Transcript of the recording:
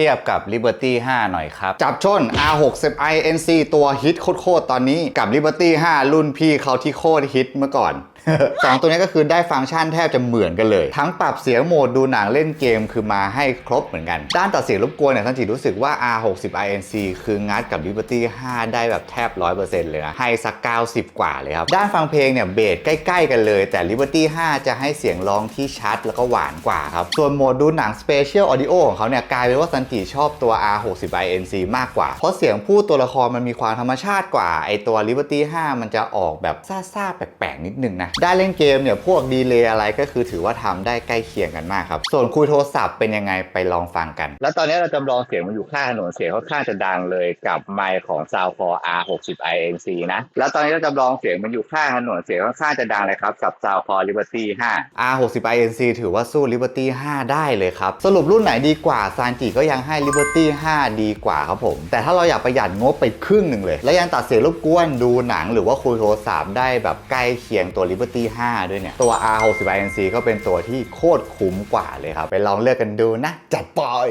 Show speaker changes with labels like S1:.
S1: เทียบกับ Liberty 5 หน่อยครับ จับชน R60i NC ตัวฮิตโคตรๆตอนนี้กับ Liberty 5 รุ่นพี่เขาที่โคตรฮิตเมื่อก่อน สองตัวนี้ก็คือได้ฟังก์ชันแทบจะเหมือนกันเลย ทั้งปรับเสียงโหมดดูหนังเล่นเกมคือมาให้ครบเหมือนกัน ด้านตัดเสียงรบกวนเนี่ยท่านจีรู้สึกว่า R60 INC คืองัดกับ Liberty 5 ได้แบบแทบ 100%เลยนะ ให้สัก 90 กว่าเลยครับ ด้านฟังเพลงเนี่ยเบสใกล้ ๆ กันเลย แต่ Liberty 5 จะให้เสียงร้องที่ชัดแล้วก็หวานกว่าครับ ส่วนโหมดดูหนัง Special Audio ของเขาเนี่ยกลายเป็นว่าซันจิชอบตัว R60 INC มากกว่า เพราะเสียงพูดตัวละครมันมีความธรรมชาติกว่าไอตัว Liberty 5 มันจะออกแบบซ่าๆแปลก นิดนึงนะได้เล่นเกมเนี่ยพวกดีเลย์อะไรก็คือถือว่าทำได้ใกล้เคียงกันมากครับ ส่วนคุยโทรศัพท์เป็นยังไงไปลองฟังกัน แล้วตอนนี้เราจำลองเสียงมันอยู่ข้างถนนเสียงค่อนข้างจะดังเลยกับไมค์ของ Soundcore R60 INC นะแล้วตอนนี้เราจำลองเสียงมันอยู่ข้างถนนเสียงค่อนข้างจะดังเลยครับกับ Soundcore Liberty 5 R60 INC ถือว่าสู้ Liberty 5 ได้เลยครับ สรุปรุ่นไหนดีกว่าซานจิก็ยังให้ Liberty 5 ดีกว่าครับผม แต่ถ้าเราอยากประหยัดงบไปครึ่งหนึ่งเลย และยังตัดเสียงรบกวนดูหนังหรือว่าคุยโทรศัพท์ได้แบบใกล้เคียงตัว Liberty 5 ด้วยเนี่ย ตัว R60 INC ก็เป็นตัวที่โคตรคุ้มกว่าเลยครับ ไปลองเลือกกันดูนะ จัดปอย